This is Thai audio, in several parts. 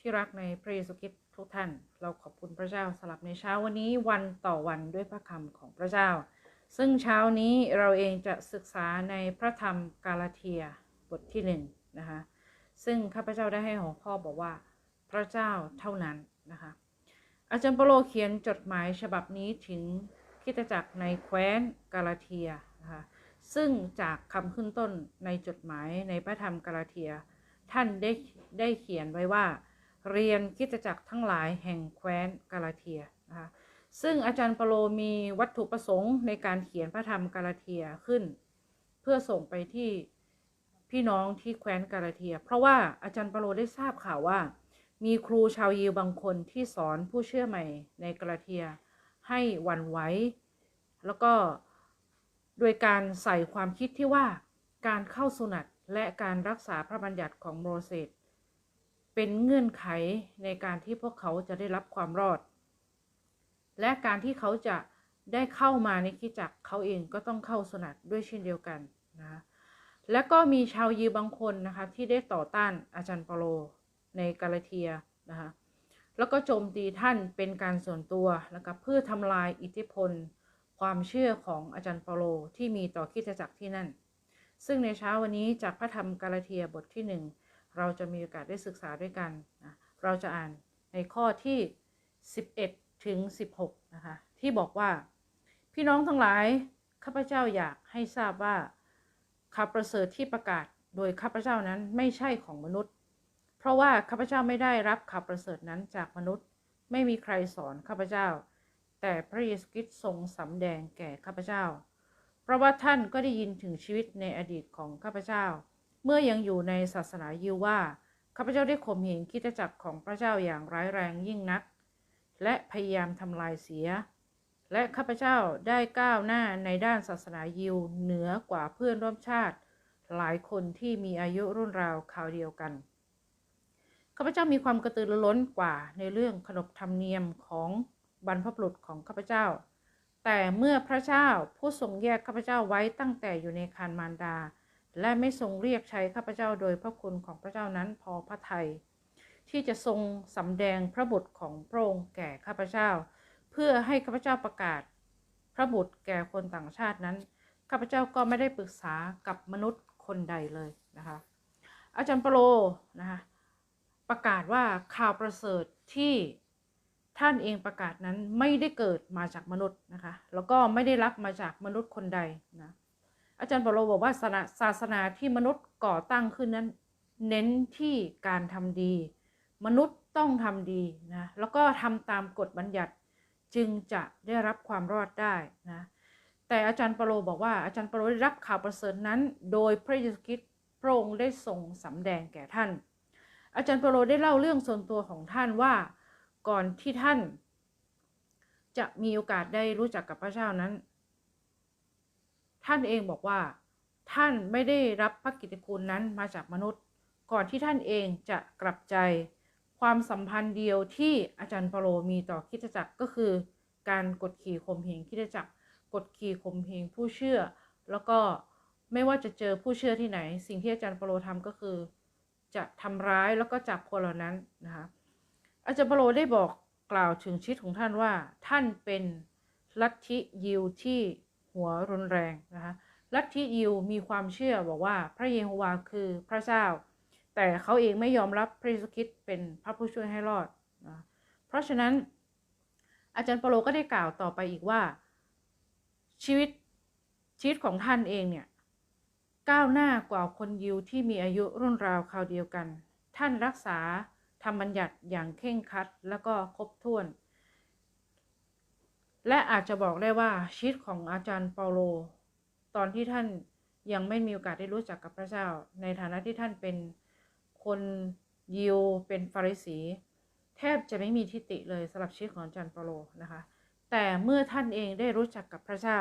ที่รักในพระเยซูคริสต์ทุกท่าน เราขอบคุณพระเจ้าสลับในเช้าวันนี้วันต่อวันด้วยพระคำของพระเจ้า ซึ่งเช้านี้เราเองจะศึกษาในพระธรรมกาลาเทียบทที่หนึ่งนะคะ ซึ่งข้าพเจ้าได้ให้หัวข้อบอกว่า พระเจ้าเท่านั้นนะคะ อาจารย์เปโลเขียนจดหมายฉบับนี้ถึงคิตจักรในแคว้นกาลาเทียนะคะซึ่งจากคำขึ้นต้นในจดหมายในพระธรรมกาลาเทีย ท่านได้ได้เขียนไว้ว่า เรียนคริสตจักรทั้งหลายแห่งแคว้นกาลาเทียนะคะซึ่งอาจารย์ปโลมีวัตถุประสงค์ในการเขียนพระธรรมกาลาเทียขึ้น เพื่อส่งไปที่พี่น้องที่แคว้นกาลาเทีย เพราะว่าอาจารย์ปโลได้ทราบข่าวว่า มีครูชาวยิวบางคนที่สอนผู้เชื่อใหม่ในกาลาเทีย ให้วันไหวแล้วก็โดยการใส่ความคิดที่ว่าการเข้าสุนัตและการรักษาพระบัญญัติของโมเสส เป็นเงื่อนไขในการที่พวกเขาจะได้รับความรอด และการที่เขาจะได้เข้ามาในคิจักเขาเองก็ต้องเข้าสนัตด้วยเช่นเดียวกันนะและก็มีชาวยิวบางคนนะคะที่ได้ต่อต้านอาจารย์เปโลในกาลาเทียนะคะแล้วก็โจมตีท่านเป็นการส่วนตัวนะคะเพื่อทำลายอิทธิพล ความเชื่อของอาจารย์เปโลที่มีต่อคิจักรที่นั่น ซึ่งในเช้าวันนี้จากพระธรรมกาลาเทียบทที่หนึ่ง เราจะมีโอกาสได้ศึกษาด้วยกันนะเราจะอ่านในข้อที่ 11 ถึง 16 นะคะ ที่บอกว่า พี่น้องทั้งหลาย ข้าพเจ้าอยากให้ทราบว่าข่าวประเสริฐที่ประกาศโดยข้าพเจ้านั้นไม่ใช่ของมนุษย์ เพราะว่าข้าพเจ้าไม่ได้รับข่าวประเสริฐนั้นจากมนุษย์ ไม่มีใครสอนข้าพเจ้า แต่พระเยซูคริสต์ทรงสำแดงแก่ข้าพเจ้า เพราะว่าท่านก็ได้ยินถึงชีวิตในอดีตของข้าพเจ้า เมื่อยังอยู่ในศาสนายิวว่า ข้าพเจ้าได้ข่มเหงคริสตจักรของพระเจ้าอย่างร้ายแรงยิ่งนัก และพยายามทำลายเสีย และข้าพเจ้าได้ก้าวหน้าในด้านศาสนายิวเหนือกว่าเพื่อนร่วมชาติ หลายคนที่มีอายุรุ่นราวคราวเดียวกัน ข้าพเจ้ามีความกระตือรือร้นกว่าในเรื่องขนบธรรมเนียมของบรรพบุรุษของข้าพเจ้า แต่เมื่อพระเจ้าผู้ทรงแยกข้าพเจ้าไว้ตั้งแต่อยู่ในครรภ์มารดา และไม่ทรงเรียกใช้ข้าพเจ้าโดยพระคุณของพระเจ้านั้นพอพระทัยที่จะทรงสำแดงพระบุตรของพระองค์แก่ข้าพเจ้า เพื่อให้ข้าพเจ้าประกาศ พระบุตรแก่คนต่างชาตินั้นข้าพเจ้าก็ไม่ได้ปรึกษากับมนุษย์คนใดเลยนะคะ อาจารย์เปโลนะคะประกาศว่าข่าวประเสริฐที่ท่านเองประกาศนั้นไม่ได้เกิดมาจากมนุษย์นะคะ แล้วก็ไม่ได้รับมาจากมนุษย์คนใดนะ อาจารย์เปโลบอกว่าศาสนาสนาที่มนุษย์ก่อตั้งขึ้นนั้น เน้นที่การทำดี มนุษย์ต้องทำดีนะแล้วก็ทำตามกฎบัญญัติจึงจะได้รับความรอดได้นะแต่อาจารย์เปโลบอกว่าอาจารย์เปโลได้รับข่าวประเสริฐนั้น โดยพระเยซูคริสต์พระองค์ได้ทรงสำแดงแก่ท่าน อาจารย์เปโลได้เล่าเรื่องส่วนตัวของท่านว่าก่อนที่ท่าน จะมีโอกาสได้รู้จักกับพระเจ้านั้น ท่านเองบอกว่า ท่านไม่ได้รับพระกิตติคุณนั้นมาจากมนุษย์ ก่อนที่ท่านเองจะกลับใจ ความสัมพันธ์เดียวที่อาจารย์เปโลมีต่อคริสตจักรก็คือ การกดขี่ข่มเหงคริสตจักรกดขี่ข่มเหงผู้เชื่อ แล้วก็ไม่ว่าจะเจอผู้เชื่อที่ไหน สิ่งที่อาจารย์เปโลทำก็คือ จะทำร้ายแล้วก็จับคนเหล่านั้นนะคะอาจารย์เปโลได้บอกกล่าวถึงชีวิตของท่านว่า ท่านเป็นลัทธิยิวที่ หัวรุนแรงนะคะลัทธิยิวมีความเชื่อบอกว่าพระเยโฮวาคือพระเจ้า แต่เขาเองไม่ยอมรับพระเยซูคริสต์เป็นพระผู้ช่วยให้รอดนะเพราะฉะนั้น อาจารย์เปโลก็ได้กล่าวต่อไปอีกว่า ชีวิตชีวิตของท่านเองเนี่ยก้าวหน้ากว่าคนยิวที่มีอายุรุ่นราวคราวเดียวกัน ท่านรักษาทำบัญญัติอย่างเข่งครัด แล้วก็ครบถ้วน และอาจจะบอกได้ว่าชีวิตของอาจารย์เปาโล ตอนที่ท่านยังไม่มีโอกาสได้รู้จักกับพระเจ้า ในฐานะที่ท่านเป็นคนยิวเป็นฟาริสี แทบจะไม่มีทิฏฐิเลยสำหรับชีวิตของอาจารย์เปาโลนะคะ แต่เมื่อท่านเองได้รู้จักกับพระเจ้า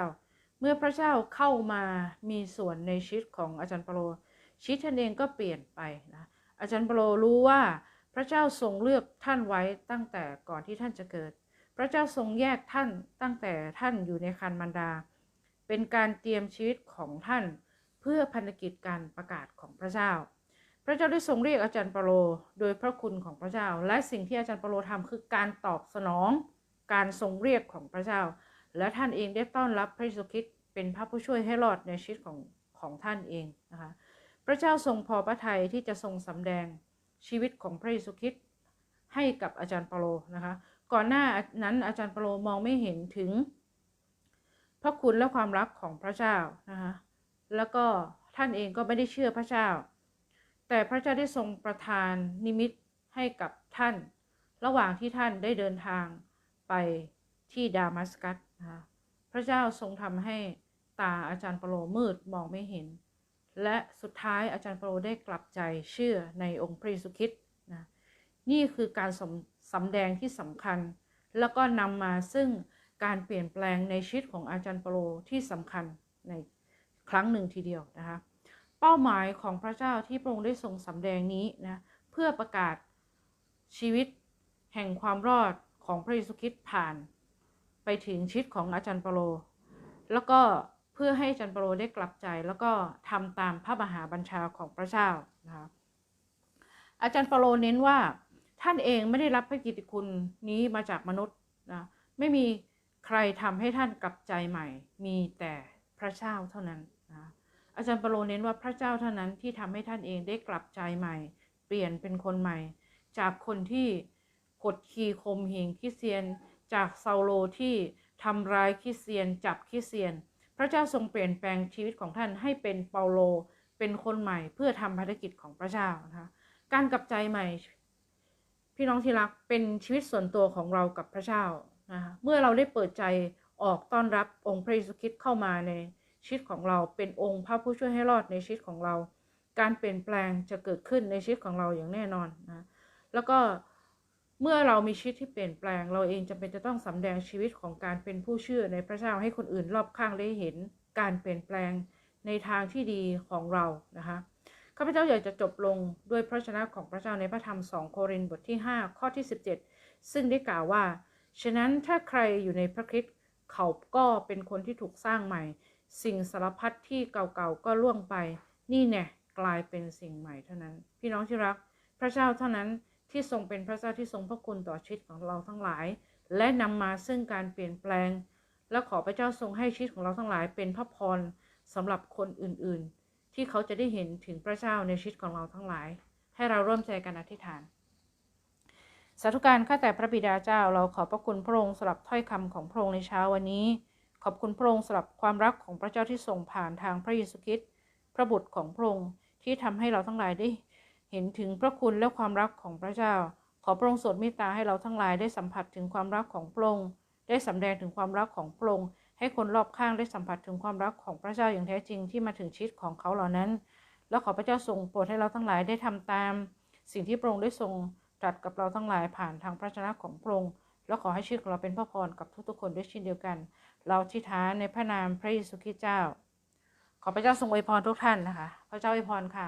เมื่อพระเจ้าเข้ามามีส่วนในชีวิตของอาจารย์เปาโลชีวิตท่านเองก็เปลี่ยนไปนะอาจารย์เปาโลรู้ว่าพระเจ้าทรงเลือกท่านไว้ตั้งแต่ก่อนที่ท่านจะเกิด พระเจ้าทรงแยกท่านตั้งแต่ท่านอยู่ในคันมารดา เป็นการเตรียมชีวิตของท่าน เพื่อพันธกิจการประกาศของพระเจ้า พระเจ้าได้ทรงเรียกอาจารย์เปโลโดยพระคุณของพระเจ้า และสิ่งที่อาจารย์เปโลทำคือการตอบสนอง การทรงเรียกของพระเจ้า และท่านเองได้ต้อนรับพระเยซูคริสต์เป็นพระผู้ช่วยให้รอดในชีวิตของของท่านเองนะคะพระเจ้าทรงพอพระทัยที่จะทรงสำแดงชีวิตของพระเยซูคริสต์ให้กับอาจารย์เปโลนะคะ ก่อนหน้านั้นอาจารย์เปโลมองไม่เห็นถึง พระคุณและความรักของพระเจ้านะคะแล้วก็ท่านเองก็ไม่ได้เชื่อพระเจ้า แต่พระเจ้าได้ทรงประทานนิมิตให้กับท่าน ระหว่างที่ท่านได้เดินทางไปที่ดามัสกัสนะคะพระเจ้าทรงทำให้ตาอาจารย์เปโลมืดมองไม่เห็น และสุดท้ายอาจารย์เปโลได้กลับใจเชื่อในองค์พระเยซูคริสต์นะนี่คือการสำ สำแดงที่สำคัญ แล้วก็นำมาซึ่งการเปลี่ยนแปลงในชีวิตของอาจารย์เปาโลที่สำคัญในครั้งหนึ่งทีเดียวนะคะเป้าหมายของพระเจ้าที่พระองค์ได้ทรงสำแดงนี้นะเพื่อประกาศชีวิตแห่งความรอดของพระเยซูคริสต์ผ่าน ไปถึงชีวิตของอาจารย์เปาโล แล้วก็เพื่อให้อาจารย์เปาโลได้กลับใจ แล้วก็ทำตามพระมหาบัญชาของพระเจ้านะคะอาจารย์เปาโลเน้นว่า ท่านเองไม่ได้รับพระกิติคุณนี้มาจากมนุษย์นะไม่มีใครทำให้ท่านกลับใจใหม่ มีแต่พระเจ้าเท่านั้นนะอาจารย์เปาโลเน้นว่าพระเจ้าเท่านั้นที่ทำให้ท่านเองได้กลับใจใหม่ เปลี่ยนเป็นคนใหม่ จากคนที่กดขี่ข่มเหงคริสเตียน จากซาโลที่ทำร้ายคริสเตียน จับคริสเตียน พระเจ้าทรงเปลี่ยนแปลงชีวิตของท่านให้เป็นเปาโลเป็นคนใหม่เพื่อทำภารกิจของพระเจ้านะคะการกลับใจใหม่ พี่น้องที่รักเป็นชีวิตส่วนตัวของเรากับพระเจ้านะคะเมื่อเราได้เปิดใจออกต้อนรับองค์พระเยซูคริสต์เข้ามาในชีวิตของเราเป็นองค์พระผู้ช่วยให้รอดในชีวิตของเรา การเปลี่ยนแปลงจะเกิดขึ้นในชีวิตของเราอย่างแน่นอนนะแล้วก็เมื่อเรามีชีวิตที่เปลี่ยนแปลง เราเองจำเป็นจะต้องสำแดงชีวิตของการเป็นผู้เชื่อในพระเจ้าให้คนอื่นรอบข้างได้เห็น การเปลี่ยนแปลงในทางที่ดีของเรานะคะ ข้าพเจ้าอยากจะจบลงด้วยพระชนะของพระเจ้าในพระธรรม2โครินธ์บทที่ 5 ข้อที่ 17 ซึ่งได้กล่าวว่า ฉะนั้นถ้าใครอยู่ในพระคริสต์เขาก็เป็นคนที่ถูกสร้างใหม่ สิ่งสารพัดที่เก่าๆก็ล่วงไป นี่แน่กลายเป็นสิ่งใหม่เท่านั้น พี่น้องที่รัก พระเจ้าเท่านั้นที่ทรงเป็นพระเจ้าที่ทรงพระคุณต่อชีวิตของเราทั้งหลาย และนำมาซึ่งการเปลี่ยนแปลง และขอพระเจ้าทรงให้ชีวิตของเราทั้งหลายเป็นพระพรสำหรับคนอื่นๆ ที่เขาจะได้เห็นถึงพระเจ้าในชีวิตของเราทั้งหลาย ให้เราร่วมใจกันอธิษฐาน สาธุการข้าแต่พระบิดาเจ้าเราขอบพระคุณพระองค์สำหรับถ้อยคำของพระองค์ในเช้าวันนี้ ขอบคุณพระองค์สำหรับความรักของพระเจ้าที่ทรงผ่านทางพระเยซูคริสต์พระบุตรของพระองค์ที่ทำให้เราทั้งหลายได้ เห็นถึงพระคุณและความรักของพระเจ้า ขอพระองค์โปรดเมตตาให้เราทั้งหลายได้สัมผัสถึงความรักของพระองค์ได้สำแดงถึงความรักของพระองค์ ให้คนรอบข้างได้สัมผัสถึงความรักของพระเจ้าอย่างแท้จริงที่มาถึงชีวิตของเขาเหล่านั้น แล้วขอพระเจ้าทรงโปรดให้เราทั้งหลายได้ทำตาม สิ่งที่พระองค์ได้ทรงตรัสกับเราทั้งหลายผ่านทางพระชนะของพระองค์แล้วขอให้ชีวิตของเราเป็นพระพรกับทุกๆคนด้วยเช่นเดียวกัน เราทิฐานในพระนามพระเยซูคริสต์เจ้า ขอพระเจ้าทรงอวยพรทุกท่านนะคะ พระเจ้าอวยพรค่ะ